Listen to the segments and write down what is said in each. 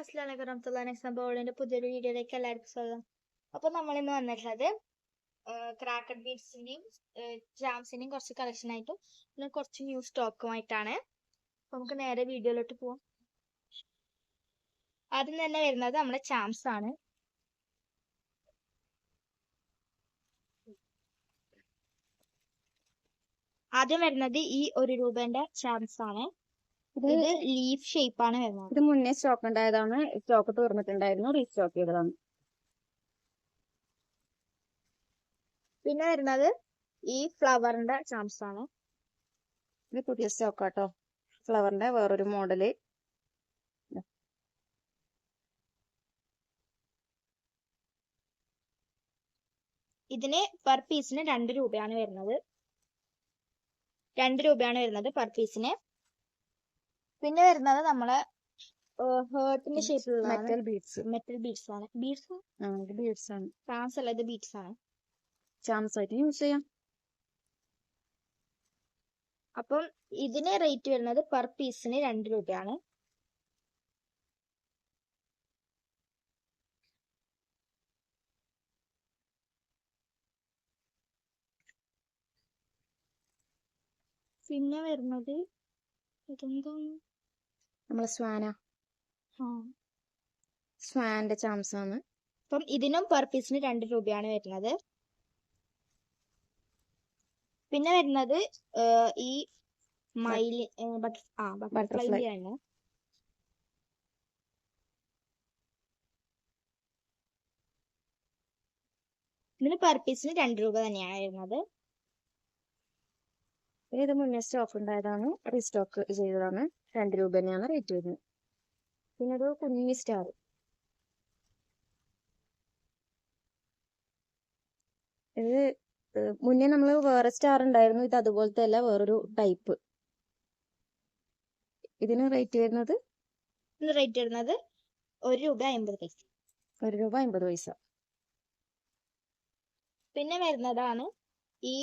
അസ്ലാമലൈക്കും റഹ്മത്തുള്ളാഹി നെക്സ്റ്റ് ബോർഡിന്റെ പുതിയൊരു വീഡിയോയിലേക്ക് എല്ലാവർക്കും സ്വാഗതം. അപ്പൊ നമ്മൾ ഇന്ന് വന്നിട്ടുള്ളത് ക്രാക്കഡ് ബീഡ്സിന്റെയും ജാംസിന്റെയും കുറച്ച് കളക്ഷൻ ആയിട്ടും പിന്നെ കുറച്ച് ന്യൂ സ്റ്റോക്കുമായിട്ടാണ് അപ്പൊ നമുക്ക് നേരെ വീഡിയോയിലോട്ട് പോവാം. ആദ്യം തന്നെ വരുന്നത് നമ്മുടെ ചാംസ് ആണ്. ആദ്യം വരുന്നത് ഈ ഒരു രൂപന്റെ ചാംസ് ആണ്. ഇത് ലീഫ് ഷേപ്പ് ആണ് വരുന്നത്. ഇത് മുന്നേ സ്റ്റോക്ക് ഉണ്ടായതാണ്. സ്റ്റോക്ക് തീർന്നിട്ടുണ്ടായിരുന്നു റീസ്റ്റോക്ക് ചെയ്തതാണ്. പിന്നെ വരുന്നത് ഈ ഫ്ലവറിന്റെ ചാംസ് ആണ്. ഇത് പുതിയ സ്റ്റോക്ക് ആട്ടോ. ഫ്ലവറിന്റെ വേറൊരു മോഡൽ ഇതിന് പെർ പീസിന് രണ്ട് രൂപയാണ് വരുന്നത്. രണ്ട് രൂപയാണ് വരുന്നത് പെർ പീസിന് പിന്നെ വരുന്നത് നമ്മളെ ഹേർട്ടിന്റെ ഷേപ്പിലുള്ള മെറ്റൽ ബീഡ്സ് മെറ്റൽ ബീഡ്സ് ആണ്. ബീഡ്സ് ബീഡ്സ് ആണ്. ചാംസ് അല്ല ഇത് ബീഡ്സ് ആണ്. ചാംസ് ആയിട്ട് യൂസ് ചെയ്യാം. അപ്പം ഇതിന് റേറ്റ് വരുന്നത് പെർ പീസിന് രണ്ട് രൂപയാണ്. പിന്നെ വരുന്നത് ഇതെന്താണ്? നമ്മളെ സ്വാന. സ്വാന്റെ ചാംസ് ആണ് അപ്പം ഇതിനും പെർ പീസിന് രണ്ട് രൂപയാണ് വരുന്നത്. പിന്നെ വരുന്നത് ഈ മൈലി ബട്ടർഫ്ലൈയാണ് ആ ബട്ടർഫ്ലൈ ആണ്. ഇതിന് പെർ പീസിന് രണ്ട് രൂപ തന്നെയാണ് വരുന്നത്. ഇത് മുന്നേ സ്റ്റോക്ക് ഉണ്ടായതാണ്. റീസ്റ്റോക്ക് ചെയ്തതാണ്. രണ്ട് രൂപ തന്നെയാണ് റേറ്റ് വരുന്നത്. പിന്നെ ഒരു കുഞ്ഞി സ്റ്റാർ ഇത് മുന്നേ നമ്മൾ വേറെ സ്റ്റാർ ഉണ്ടായിരുന്നു. ഇത് അതുപോലത്തെ അല്ല വേറൊരു ടൈപ്പ് ഇതിന് റേറ്റ് വരുന്നത്? ഇതിന് റേറ്റ് വരുന്നത് ഒരു രൂപ അമ്പത് പൈസ. ഒരു രൂപ അമ്പത് പൈസ. പിന്നെ വരുന്നതാണ് ഈ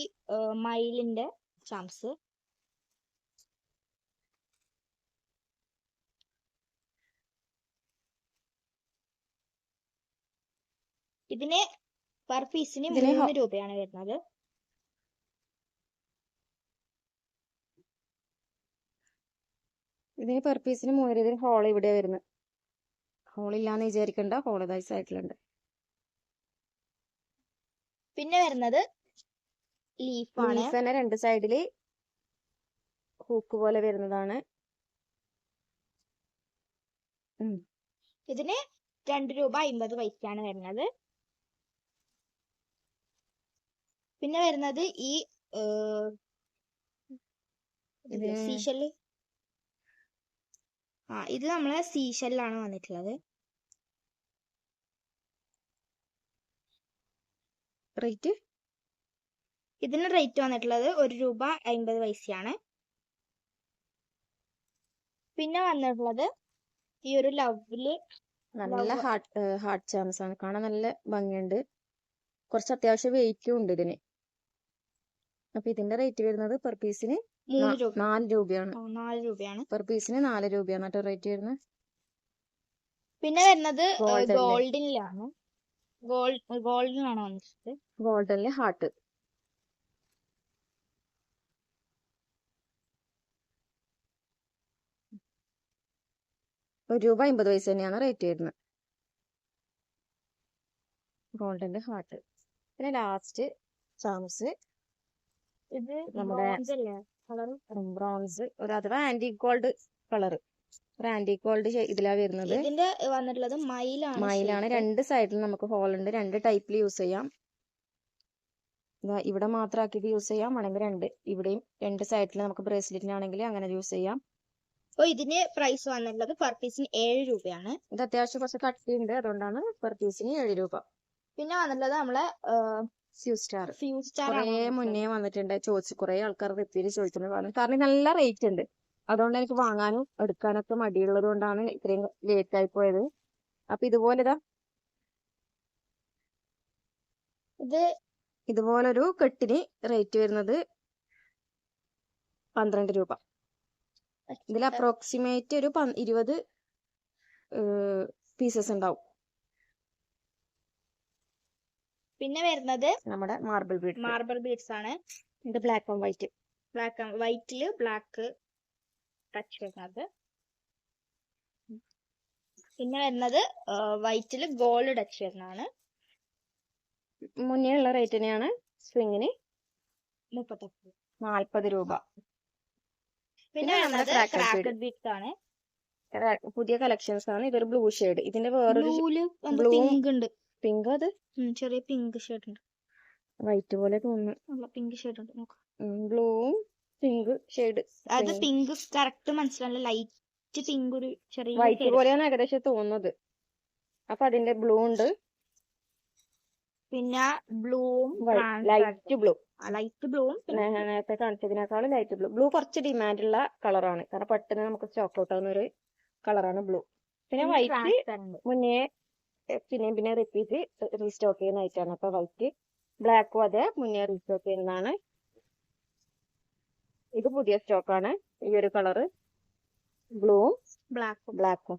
മയിലിന്റെ ചാംസ് ഇതിന് പെർ പീസിന് മൂന്ന് രൂപയാണ് വരുന്നത്. ഇതിന് പെർ പീസിന് മൂന്ന് രൂപ. ഇതിന് ഹോൾ ഇവിടെ വരുന്നത്. ഹോൾ ഇല്ലാന്ന് വിചാരിക്കണ്ട. ഹോൾ ഇതായി സൈഡിലുണ്ട് പിന്നെ വരുന്നത് ലീഫാണ് ലീഫ് തന്നെ രണ്ട് സൈഡിൽ ഹൂക്ക് പോലെ വരുന്നതാണ്. ഇതിന് രണ്ട് രൂപ അമ്പത് പൈസയാണ് വരുന്നത്. പിന്നെ വരുന്നത് ഈ സീഷെൽ ആ ഇത് നമ്മളെ സീഷെല്ലാണ് വന്നിട്ടുള്ളത്. റേറ്റ്? ഇതിന് റേറ്റ് വന്നിട്ടുള്ളത് ഒരു രൂപ അമ്പത് പൈസയാണ്. പിന്നെ വന്നിട്ടുള്ളത് ഈ ഒരു ലവ്ലി നല്ല ഹാർട്ട് ഹാർട്ട് ചാംസ് ആണ്. കാണാൻ നല്ല ഭംഗിയുണ്ട്. കുറച്ച് അത്യാവശ്യം വെയിറ്റും ഉണ്ട് ഇതിന്. അപ്പൊ ഇതിന്റെ റേറ്റ് വരുന്നത് പെർ പീസിന് നാല് രൂപയാണ്. നാല് രൂപയാണ്. പെർ പീസിന് നാല് രൂപയാണ്. കേട്ടോ റേറ്റ് വരുന്നത്? പിന്നെ വരുന്നത്? ഗോൾഡിനിലാണ് ഗോൾഡ് ഗോൾഡിനാണ് വന്നിട്ടുള്ളത്. ഗോൾഡനിലെ ഹാർട്ട് ഒരു രൂപ അമ്പത് പൈസ തന്നെയാണ് റേറ്റ് വരുന്നത്. ഗോൾഡന്റെ ഹാർട്ട് പിന്നെ ലാസ്റ്റ് ചാംസ് ഇത് നമ്മുടെ- ബ്രോൺസ് ഒരു അഥവാ ആന്റി ഗോൾഡ് കളർ ഒരു ആന്റി ഗോൾഡ് ഇതിലാ വരുന്നത്. ഇതിന്റെ വന്നിട്ടുള്ളത് മയിലാണ് മയിലാണ്. രണ്ട് സൈഡിൽ നമുക്ക് ഹോൾ ഉണ്ട്. രണ്ട് ടൈപ്പിൽ യൂസ് ചെയ്യാം. ഇവിടെ മാത്രം ആക്കിയിട്ട് യൂസ് ചെയ്യാം. വേണമെങ്കിൽ രണ്ട്. ഇവിടെയും രണ്ട് സൈഡിൽ നമുക്ക് ബ്രേസ്ലെറ്റിനാണെങ്കിൽ അങ്ങനെ യൂസ് ചെയ്യാം. അപ്പൊ ഇതിന് പ്രൈസ് വന്നിട്ടുള്ളത് പെർ പീസിന് ഏഴ് രൂപയാണ്. ഇത് അത്യാവശ്യം കുറച്ച് കട്ടിയുണ്ട്. അതുകൊണ്ടാണ് പെർ പീസിന് ഏഴ് രൂപ. പിന്നെ വന്നിട്ടുള്ളത് നമ്മളെ സ്യൂ സ്റ്റാർ ഫ്യൂസ് സ്റ്റാർ കുറേ മുന്നേ വന്നിട്ടുണ്ട്. ചോദിച്ചു കുറേ ആൾക്കാർ റിപ്പീറ്റ് ചോദിക്കുന്നത് പറഞ്ഞു കാരണം നല്ല റേറ്റ് ഉണ്ട്. അതുകൊണ്ട് എനിക്ക് വാങ്ങാനും എടുക്കാനൊക്കെ മടിയുള്ളത് കൊണ്ടാണ് ഇത്രയും ലേറ്റ് ആയി പോയത്. അപ്പൊ ഇതുപോലെ ഇതാ. ഇത് ഇതുപോലൊരു കെട്ടിന് റേറ്റ് വരുന്നത് പന്ത്രണ്ട് രൂപ. ഇതിൽ അപ്രോക്സിമേറ്റ് ഒരു ഇരുപത് പീസസ് ഉണ്ടാവും പിന്നെ വരുന്നത് നമ്മുടെ മാർബിൾ ബീഡ് മാർബിൾ ബീഡ്സ് ആണ്. ഇത് black and white black and വൈറ്റിൽ black touch വരുന്നത്. പിന്നെ വരുന്നത് വൈറ്റിൽ ഗോൾഡ് ടച്ച് വരുന്നതാണ്. മുന്നേ ഉള്ള റേറ്റ് തന്നെയാണ് സ്വിങ്ങിന് മുപ്പത്തെട്ട് നാൽപ്പത് രൂപ. പിന്നെ. ക്രാക്കഡ് ബീഡ്സ് ആണ്. പുതിയ കളക്ഷൻസ് ആണ്. ഇതൊരു ബ്ലൂ ഷെയ്ഡ് ഇതിന്റെ വേറൊരു blue പിങ്ക് ഉണ്ട്. പിങ്ക് അത്? ചെറിയ പിങ്ക് ഷെയ്ഡ് ഉണ്ട്. വൈറ്റ് പോലെ തോന്നുന്നു. പിങ്ക് ഷെയ്ഡ് ഉണ്ട്. ബ്ലൂവും പിങ്ക് ഷെയ്ഡ് അത് പിങ്ക് കറക്റ്റ് മനസ്സിലാവില്ല ലൈറ്റ് പിങ്ക് ഒരു ചെറിയ വൈറ്റ്. പോലെയാണ് ഏകദേശം തോന്നുന്നത്. അപ്പൊ അതിന്റെ ബ്ലൂ ഉണ്ട്. പിന്നെ ബ്ലൂവും ലൈറ്റ് ബ്ലൂ. ലൈറ്റ് ബ്ലൂവും നേരത്തെ കാണിച്ചതിനേക്കാളും ലൈറ്റ് ബ്ലൂ. ബ്ലൂ കുറച്ച് ഡിമാൻഡ് ഉള്ള കളറാണ്. കാരണം പെട്ടെന്ന് നമുക്ക് സ്റ്റോക്ക് ഔട്ട് ആവുന്ന ഒരു കളറാണ് ബ്ലൂ. പിന്നെ വൈറ്റ് മുന്നേ എ, പിന്നെയും പിന്നെ റിപ്പീറ്റ് റീസ്റ്റോക്ക് ചെയ്യുന്ന ഐറ്റാണ് അപ്പൊ വൈറ്റ് ബ്ലാക്കും അതെ മുന്നേ റീസ്റ്റോക്ക് ചെയ്യുന്നതാണ്. ഇത് പുതിയ സ്റ്റോക്കാണ് ഈ ഒരു കളറ് ബ്ലൂവും ബ്ലാക്കും. ബ്ലാക്കും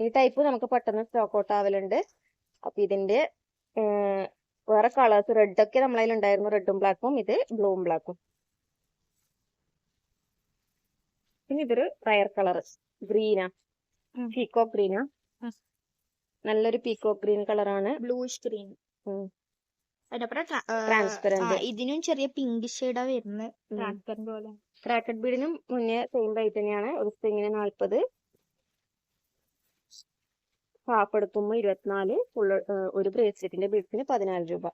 ഈ ടൈപ്പ് നമുക്ക് പെട്ടെന്ന് സ്റ്റോക്ക് ഔട്ട് ആവലുണ്ട്. അപ്പൊ ഇതിന്റെ വേറെ കളേഴ്സ് റെഡ് ഒക്കെ നമ്മളതിൽ ഉണ്ടായിരുന്നു റെഡും ബ്ലാക്കും ഇത് ബ്ലൂവും ബ്ലാക്കും പിന്നെ ഇതൊരു റയർ കളർ ഗ്രീനാ പീക്കോ ഗ്രീനാ നല്ലൊരു പീക്കോ ഗ്രീൻ കളറാണ് ബ്ലൂഷ് ഗ്രീൻ ഇതിനും ചെറിയ പിങ്ക് ഷെയ്ഡാ വരുന്നത്. ട്രാൻസ്പെറന്റ് പോലെ. ക്രാക്കറ്റ് ബീഡിനും മുന്നേ സെയിം റേറ്റ് തന്നെയാണ്. ഒരു സ്പ്രിങ്ങിന് നാൽപ്പത് ഹാഫ് എടുക്കുമ്പോൾ ഇരുപത്തിനാല് ഫുൾ ഒരു ബ്രേസ്ലെറ്റിന്റെ ബീഡ്സിന് പതിനാല് രൂപ.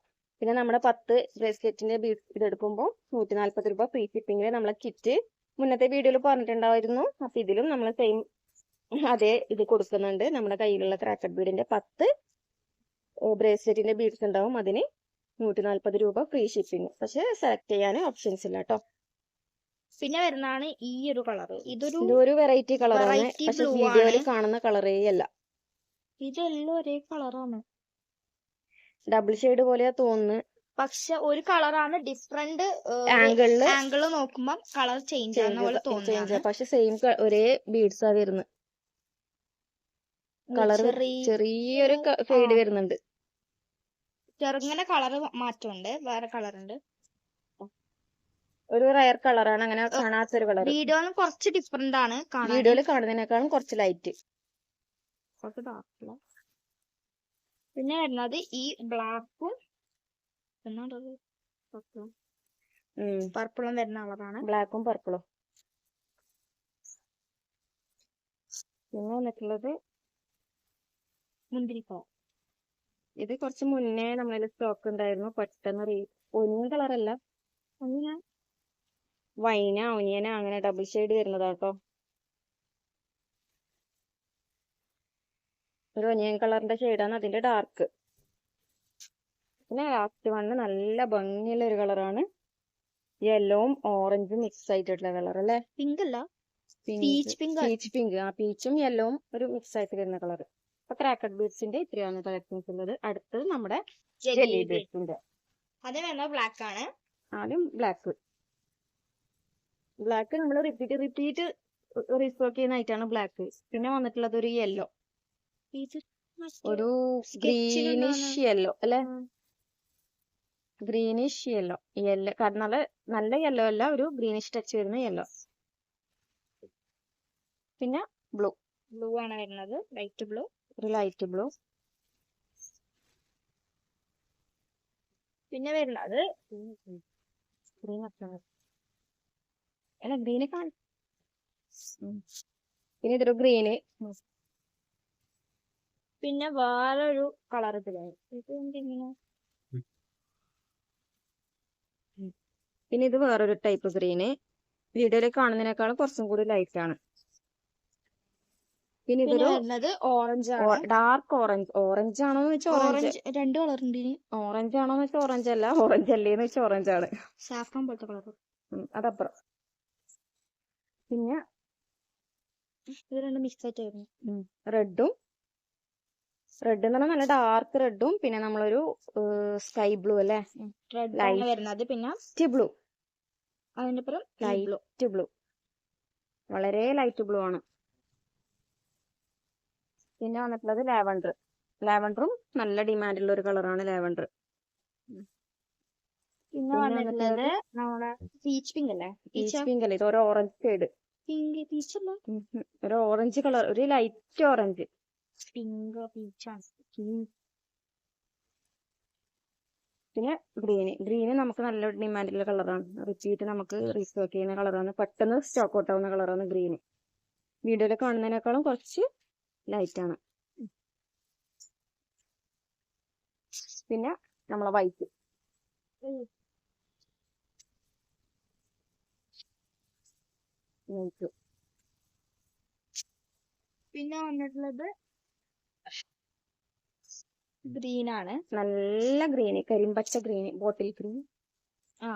പിന്നെ നമ്മുടെ പത്ത് ബ്രേസ്ലെറ്റിന്റെ ബീഡ്സ് ഇതെടുക്കുമ്പോൾ നൂറ്റി നാൽപ്പത് രൂപ ഫ്രീ ഷിപ്പിംഗിൽ നമ്മളെ കിറ്റ് മുന്നത്തെ വീഡിയോയിൽ പറഞ്ഞിട്ടുണ്ടായിരുന്നു. അപ്പൊ ഇതിലും നമ്മൾ സെയിം അതേ ഇത് കൊടുക്കുന്നുണ്ട്. നമ്മുടെ കയ്യിലുള്ള ക്രാക്കറ്റ് ബീഡിന്റെ പത്ത് ബ്രേസ്ലെറ്റിന്റെ ബീഡ്സ് ഉണ്ടാവും. അതിന് നൂറ്റി നാൽപ്പത് രൂപ ഫ്രീ ഷിപ്പിംഗ് പക്ഷെ സെലക്ട് ചെയ്യാൻ ഓപ്ഷൻസ് ഇല്ല കേട്ടോ പിന്നെ വരുന്നതാണ് ഈ ഒരു കളർ ഇതൊരു ഇതൊരു വെറൈറ്റി കളറാണ് പക്ഷെ വീഡിയോയിൽ കാണുന്ന കളറേ അല്ല. ഇതെല്ലാം ഒരേ കളറാണ്. ഡബിൾ ഷെയ്ഡ് പോലെയാ തോന്നുന്നു. പക്ഷെ ഒരു കളറാണ് ഡിഫറെന്റ് ആംഗിളിൽ ആംഗിൾ നോക്കുമ്പോ കളർ ചേഞ്ച് ആവുന്ന പോലെ തോന്നുന്നു പക്ഷെ സെയിം ഒരേ ബീഡ്സ് ആ വരുന്നത് കളർ ചെറിയൊരു ഫെയ്ഡ് വരുന്നുണ്ട്. ചെറുങ്ങനെ കളർ മാറ്റമുണ്ട്. വേറെ കളറുണ്ട് ഒരു റയർ കളറാണ് അങ്ങനെ കാണാത്തൊരു കളർ വീഡിയോയിൽ കുറച്ച് ഡിഫറെന്റ് ആണ് വീഡിയോയിൽ കാണുന്നതിനേക്കാളും കുറച്ച് ലൈറ്റ് കുറച്ച് ഡാർക്ക് പിന്നെ വരുന്നത് ഈ ബ്ലാക്കും പർപ്പിളും. വരുന്ന കളറാണ്. ബ്ലാക്കും പർപ്പിളും. പിന്നെ വന്നിട്ടുള്ളത് മുന്തിരി കളർ ഇത് കുറച്ച് മുന്നേ നമ്മളതിൽ സ്റ്റോക്ക് ഉണ്ടായിരുന്നു. പെട്ടെന്ന് ഒന്നും കളറല്ല വൈന ഒനിയന അങ്ങനെ ഡബിൾ ഷെയ്ഡ് വരുന്നതാട്ടോ. ഒരു ഒനിയൻ കളറിന്റെ ഷെയ്ഡാണ് അതിന്റെ ഡാർക്ക് പിന്നെ ലാസ്റ്റ് വണ്ണ് നല്ല ഭംഗിയുള്ള ഒരു കളറാണ് യെല്ലോവും ഓറഞ്ചും മിക്സ് ആയിട്ടുള്ള കളർ അല്ലേ? പിങ്ക് അല്ല? പീച്ച് പിങ്ക് പീച്ച് പിങ്ക് ആ പീച്ചും യെല്ലോവും ഒരു മിക്സ് ആയിട്ട് വരുന്ന കളർ അപ്പൊ ക്രാക്കഡ് ബീഡ്സിന്റെ ഇത്രയാണ് കളക്ഷൻസ് ഉള്ളത്. അടുത്തത് നമ്മുടെ ജെല്ലി ബീഡ്സിന്റെ അത് ബ്ലാക്ക് ആണ്? ആദ്യം ബ്ലാക്ക് ബ്ലാക്ക് നമ്മൾ റിപ്പീറ്റ് റിപ്പീറ്റ് റീസ്റ്റോക്ക് ചെയ്യുന്ന ഐറ്റാണ് ബ്ലാക്ക് പിന്നെ വന്നിട്ടുള്ളത് ഒരു യെല്ലോ ഒരു ഗ്രീനിഷ് യെല്ലോ അല്ലെ. ഗ്രീനിഷ് യെല്ലോ യെല്ലോ കാരണം നല്ല നല്ല യെല്ലോ അല്ല ഒരു ഗ്രീനിഷ് ടച്ച് വരുന്ന യെല്ലോ. പിന്നെ ബ്ലൂ. ബ്ലൂ ആണ് വരുന്നത് ലൈറ്റ് ബ്ലൂ. ഒരു ലൈറ്റ് ബ്ലൂ. പിന്നെ വരുന്നത് ഗ്രീൻ അല്ല ഗ്രീന് കാണും പിന്നെ ഇതൊരു ഗ്രീന്. പിന്നെ വേറൊരു കളർ ഇതിലാണ് ഇത് എന്തിങ്ങനെ പിന്നെ ഇത് വേറൊരു ടൈപ്പ് ഗ്രീന് വീഡിയോയിൽ കാണുന്നതിനേക്കാളും കുറച്ചും കൂടി ലൈറ്റ് ആണ്. പിന്നെ ഇതൊരു ഓറഞ്ച് ആണ്. ഡാർക്ക് ഓറഞ്ച് ഓറഞ്ച് ആണോ എന്ന് വെച്ചാൽ ഓറഞ്ച് ഓറഞ്ച് രണ്ട് കളർ ഉണ്ട് ഇതിന് ഓറഞ്ച് ആണോ എന്ന് വെച്ചാൽ ഓറഞ്ച് അല്ല. ഓറഞ്ച് അല്ലേന്ന് വെച്ചാൽ ഓറഞ്ച് ആണ്. സാഫ്രോൺ പോലത്തെ കളർ അതപ്പുറം. പിന്നെ ഇത് രണ്ട് മിക്സ് ആയിട്ടായിരുന്നു റെഡും റെഡ് എന്ന് പറഞ്ഞാൽ നല്ല ഡാർക്ക് റെഡും പിന്നെ നമ്മളൊരു സ്കൈ ബ്ലൂ അല്ലേ? റെഡ്. വരുന്നത്. പിന്നെ ബ്ലൂ അതിന്റെ ലൈറ്റ് ബ്ലൂ വളരെ ലൈറ്റ് ബ്ലൂ ആണ്. പിന്നെ വന്നിട്ടുള്ളത് ലാവൻഡർ ലാവൻഡറും നല്ല ഡിമാൻഡുള്ള ഒരു കളറാണ് ലാവൻഡർ പിന്നെ പിന്നെ വന്നിട്ടുള്ളത് നമ്മുടെ പീച്ച് പിങ്ക് അല്ലേ? പീച്ച് പിങ്ക് അല്ലേ? ഇത് ഒരു ഓറഞ്ച് ഷെയ്ഡ് പിങ്ക് പീച്ച് ഒരു ഓറഞ്ച് കളർ ഒരു ലൈറ്റ് ഓറഞ്ച് പിങ്ക് പീച്ചാണ് പിന്നെ ഗ്രീന് ഗ്രീന് നമുക്ക് നല്ല ഡിമാൻഡുള്ള കളറാണ് റിപ്പീറ്റ് നമുക്ക് റീസ്റ്റോക്ക് ചെയ്യുന്ന കളറാണ് പെട്ടെന്ന് സ്റ്റോക്ക് ഔട്ട് ആവുന്ന കളറാണ് ഗ്രീന് വീഡിയോയിൽ കാണുന്നതിനേക്കാളും കുറച്ച് ലൈറ്റ് ആണ്. പിന്നെ നമ്മളെ വൈറ്റ് വൈറ്റ് പിന്നെ വന്നിട്ടുള്ളത് ഗ്രീൻ ആണ്. നല്ല ഗ്രീന് കരിമ്പച്ച ഗ്രീന് ബോട്ടിൽ ഗ്രീൻ ആ.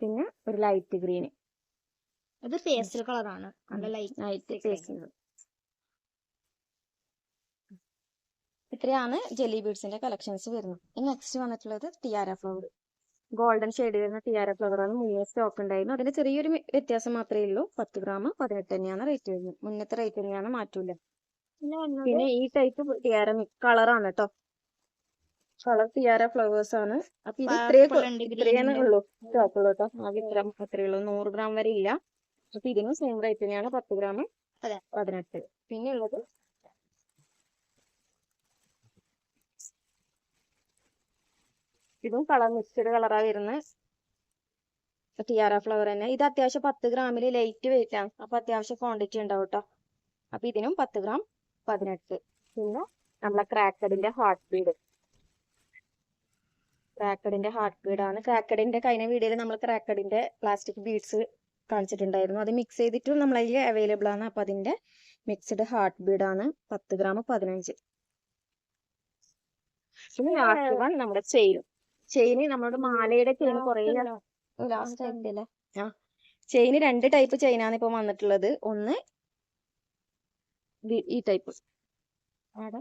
പിന്നെ ഒരു ലൈറ്റ് ഗ്രീന് അത് പേസ്റ്റൽ കളറാണ് നല്ല ലൈറ്റ് ലൈറ്റ് പേസ്റ്റൽ ഇത്രയാണ് ജെല്ലി ബീഡ്സിന്റെ കളക്ഷൻസ് വരുന്നത്. ഇനി നെക്സ്റ്റ് വന്നിട്ടുള്ളത് ടിയാര ഫ്ലവർ ഗോൾഡൻ ഷെയ്ഡ് വരുന്ന ടിയാര ഫ്ലവർ ആണ് മുന്നേ സ്റ്റോക്ക് ഉണ്ടായിരുന്നു. അതിന് ചെറിയൊരു വ്യത്യാസം മാത്രമേ ഉള്ളൂ. പത്ത് ഗ്രാം പതിനെട്ട് തന്നെയാണ് റേറ്റ് വരുന്നത്. മുന്നത്തെ റേറ്റ് തന്നെയാണ് മാറ്റൂല. പിന്നെ ഈ ടൈപ്പ് ടിയാര കളറാണ് കേട്ടോ കളർ ടിയാര ഫ്ലവേഴ്സ് ആണ്. അപ്പൊ ഇത് ഇത്രയേ ഇത്രയാണ്. ഉള്ളൂ സ്റ്റോക്ക് ഉള്ളൂ കേട്ടോ ആകെ ഇത്ര അത്രയേ ഉള്ളൂ. നൂറ് ഗ്രാം വരെ ഇല്ല. അപ്പൊ ഇതിനും സെയിം റേറ്റ് തന്നെയാണ്. പത്ത് ഗ്രാം. പതിനെട്ട്. പിന്നെ ഉള്ളത് ഇതും കളർ മിക്സ്ഡ് കളറാ വരുന്നത് ടിയാറ ഫ്ലവർ തന്നെ. ഇത് അത്യാവശ്യം പത്ത് ഗ്രാമിൽ ലൈറ്റ് വെയിറ്റ് ആണ്. അപ്പൊ അത്യാവശ്യം ക്വാണ്ടിറ്റി ഉണ്ടാവും കേട്ടോ അപ്പൊ ഇതിനും പത്ത് ഗ്രാം പതിനെട്ട്. പിന്നെ നമ്മളെ ക്രാക്കഡിന്റെ ഹാർട്ട് ബീഡ് ക്രാക്കഡിന്റെ ഹാർട്ട് ബീഡ് ആണ്. ക്രാക്കഡിന്റെ കഴിഞ്ഞ വീഡിയോയിൽ നമ്മൾ ക്രാക്കഡിന്റെ പ്ലാസ്റ്റിക് ബീഡ്സ് കാണിച്ചിട്ടുണ്ടായിരുന്നു. അത് മിക്സ് ചെയ്തിട്ടും നമ്മളതിൽ അവൈലബിൾ ആണ്. അപ്പൊ അതിന്റെ മിക്സ്ഡ് ഹാർട്ട് ബീഡ് ആണ്. പത്ത് ഗ്രാം പതിനഞ്ച്. പിന്നെ ലാസ്റ്റ് വൺ നമ്മുടെ ചെയിൻ ചെയിന് നമ്മുടെ മാലയുടെ ചെയിൻ കുറേ ലാസ്റ്റ് ആയിട്ടില്ല? ആ. ചെയിന് രണ്ട് ടൈപ്പ് ചെയിനാണ് ഇപ്പൊ വന്നിട്ടുള്ളത്. ഒന്ന് ഈ ടൈപ്പ് അവിടെ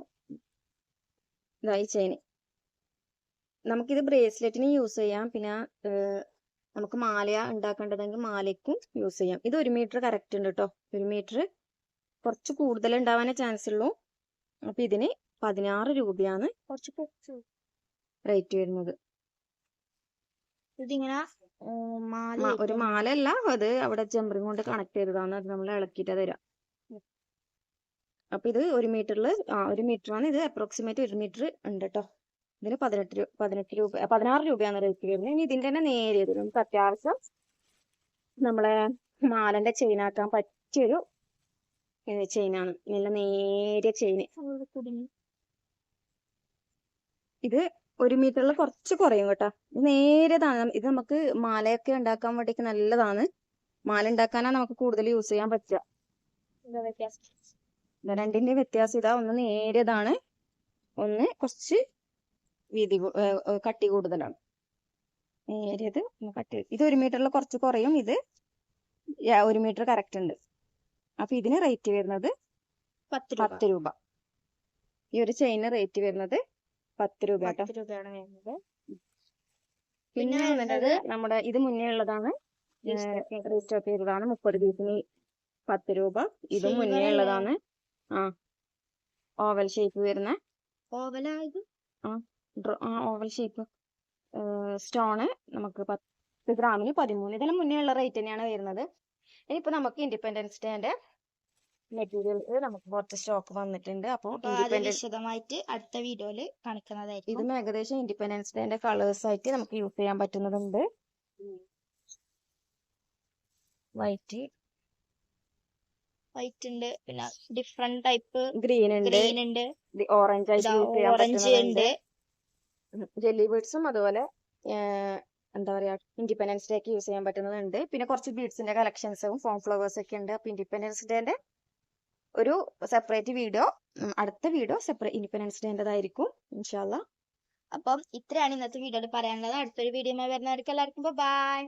ഈ ചെയിന് നമുക്കിത് ബ്രേസ്ലെറ്റിന് യൂസ് ചെയ്യാം. പിന്നെ നമുക്ക് മാല ഉണ്ടാക്കേണ്ടതെങ്കിൽ മാലയ്ക്കും യൂസ് ചെയ്യാം. ഇത് ഒരു മീറ്റർ കറക്റ്റ് ഉണ്ട് കേട്ടോ ഒരു മീറ്റർ കുറച്ച് കൂടുതൽ ഉണ്ടാവാനേ ചാൻസ് ഉള്ളൂ. അപ്പൊ ഇതിന് പതിനാറ് രൂപയാണ് കുറച്ച് റേറ്റ് വരുന്നത്. ഇതിങ്ങനെ ഒരു മാല അല്ല അത് അവിടെ ജമ്പറിങ് കൊണ്ട് കണക്ട് ചെയ്തതാണ്. അത് നമ്മൾ ഇളക്കിയിട്ട് തരാം. അപ്പൊ ഇത് ഒരു മീറ്ററിൽ ആ ഒരു മീറ്റർ ആണ്. ഇത് അപ്രോക്സിമേറ്റ് ഒരു മീറ്റർ ഉണ്ട് കേട്ടോ ഇതിന് പതിനെട്ട് രൂപ പതിനെട്ട് രൂപ പതിനാറ് രൂപയാണ് റേറ്റ് വരുന്നത്. ഇനി ഇതിന്റെ തന്നെ നേരിയത് നമുക്ക് അത്യാവശ്യം നമ്മളെ മാലന്റെ ചെയിൻ ആക്കാൻ പറ്റിയൊരു ചെയിനാണ് നല്ല നേരിയ ചെയിന് ഇത് ഒരു മീറ്ററിൽ കുറച്ച് കുറയും കേട്ടോ. ഇത് നേരിയതാണ് ഇത് നമുക്ക് മാലയൊക്കെ ഉണ്ടാക്കാൻ വേണ്ടിയിട്ട് നല്ലതാണ്. മാല ഉണ്ടാക്കാനാണ് നമുക്ക് കൂടുതൽ യൂസ് ചെയ്യാൻ പറ്റുക. ഇത് രണ്ടിന്റെ വ്യത്യാസം ഇതാ ഒന്ന് നേരിയതാണ് ഒന്ന് കുറച്ച് വീതി കട്ടി കൂടുതലാണ്. നേരിയത് ഒന്ന് കട്ടി ഇത് ഒരു മീറ്ററിൽ കുറച്ച് കുറയും ഇത് ഒരു മീറ്റർ കറക്റ്റ് ഉണ്ട്. അപ്പൊ ഇതിന് റേറ്റ് വരുന്നത് പത്ത് രൂപ. ഈ ഒരു ചെയിന് റേറ്റ് വരുന്നത് പത്ത് രൂപ കേട്ടോ. പിന്നെ വന്നിട്ടത് നമ്മുടെ ഇത് മുന്നേ ഉള്ളതാണ്. റീസ്റ്റോക്ക് ചെയ്തതാണ്. മുപ്പത് പീസിന് പത്ത് രൂപ. ഇത് മുന്നേ ഉള്ളതാണ്. ആ. ഓവൽ ഷേപ്പ് വരുന്ന. ഓവലാ ഇത് ആ ഓവൽ ഷേപ്പ്. സ്റ്റോണ് നമുക്ക് പത്ത് ഗ്രാമിന് പതിമൂന്ന്. ഇതിന് മുന്നേ ഉള്ള റേറ്റ് തന്നെയാണ് വരുന്നത്. ഇനിയിപ്പോ നമുക്ക് ഇൻഡിപെൻഡൻസ് ഡേന്റെ മെറ്റീരിയൽസ് നമുക്ക് കുറച്ച് സ്റ്റോക്ക് വന്നിട്ടുണ്ട്. അപ്പോൾ വിശദമായിട്ട് അടുത്ത വീഡിയോയിൽ കാണിക്കുന്നതായിരിക്കും. ഇതും ഏകദേശം ഇൻഡിപെൻഡൻസ് ഡേന്റെ കളേഴ്സ് ആയിട്ട് നമുക്ക് യൂസ് ചെയ്യാൻ പറ്റുന്നതുണ്ട് വൈറ്റ് വൈറ്റ് ഉണ്ട് പിന്നെ ഡിഫറെന്റ് ടൈപ്പ് ഗ്രീൻ ഉണ്ട്. ഗ്രീൻ ഉണ്ട്. ഓറഞ്ച് ആയിട്ട് ഓറഞ്ച് ഉണ്ട്. ജെല്ലി ബീഡ്സും അതുപോലെ എന്താ പറയാ ഇൻഡിപെൻഡൻസ് ഡേക്ക് യൂസ് ചെയ്യാൻ പറ്റുന്നതുണ്ട് പിന്നെ കുറച്ച് ബീഡ്സിന്റെ കളക്ഷൻസും ഫോം ഫ്ലവേഴ്സ് ഒക്കെ ഉണ്ട്. അപ്പൊ ഇൻഡിപെൻഡൻസ് ഡേന്റെ ഒരു സെപ്പറേറ്റ് വീഡിയോ അടുത്ത വീഡിയോ സെപ്പറേറ്റ് ഇൻഡിപെൻഡൻസ് ഡേന്റേതായിരിക്കും ഇൻഷാല്ല അപ്പം ഇത്രയാണ് ഇന്നത്തെ വീഡിയോയിൽ പറയാനുള്ളത്. അടുത്തൊരു വീഡിയോ വരുന്നവർക്ക് എല്ലാവർക്കും ബൈ